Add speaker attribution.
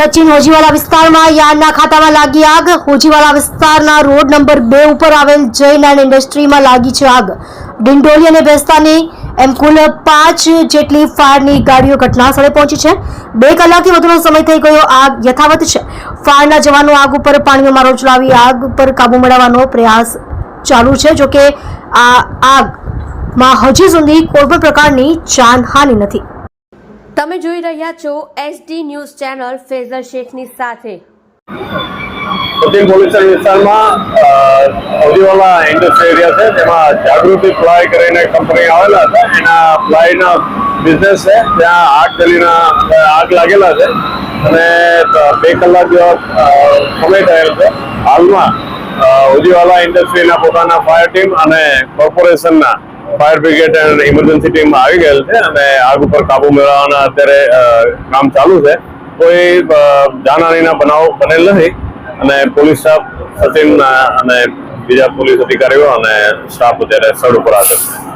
Speaker 1: સચિન હોજીવાલા વિસ્તારમાં યાર્ડના ખાતામાં લાગી આગ. હોજીવાલા વિસ્તારના રોડ નંબર બે ઉપર આવેલ જયલેન્ડ ઇન્ડસ્ટ્રીમાં લાગી છે આગ. ડિંડોલી અને બેસ્તાની એમ કુલ પાંચ જેટલી ફાયરની ગાડીઓ ઘટના સ્થળે પહોંચી છે. બે કલાકથી વધુનો સમય થઈ ગયો. આગ યથાવત છે. ફાયરના જવાનો આગ ઉપર પાણીનો મારો ચલાવી આગ પર કાબુ મેળવવાનો પ્રયાસ ચાલુ છે. જોકે આ આગમાં હજી સુધી કોઈ પણ પ્રકારની જાનહાનિ નથી.
Speaker 2: તમે જોઈ રહ્યા છો એસડી ન્યૂઝ ચેનલ ફેઝર શેખની સાથે.
Speaker 3: સચિન પોલ્યુશન વિસ્તારમાં અવજીવાલા ઇન્ડસ્ટ્રી એરિયા છે તેમાં જાગૃતિ ફ્લાય કરીને કંપની આવેલા હતા એના ફ્લાયના બિઝનેસ છે ત્યાં આગ ગલીના આગ લાગેલા છે. અને બે કલાક જેવા સમય થયેલ છે. હાલમાં ઉદીવાલા ઇન્ડસ્ટ્રીના પોતાના ફાયર ટીમ અને કોર્પોરેશનના fire brigade and emergency team આવી ગયેલ છે અને આગ ઉપર કાબુ મેળવવાના અત્યારે કામ ચાલુ છે. કોઈ જાનહાનીના બનાવ બનેલ નથી અને પોલીસ સ્ટાફ, સચિન અને બીજા પોલીસ અધિકારીઓ અને સ્ટાફ અત્યારે સ્થળ ઉપર હાજર છે.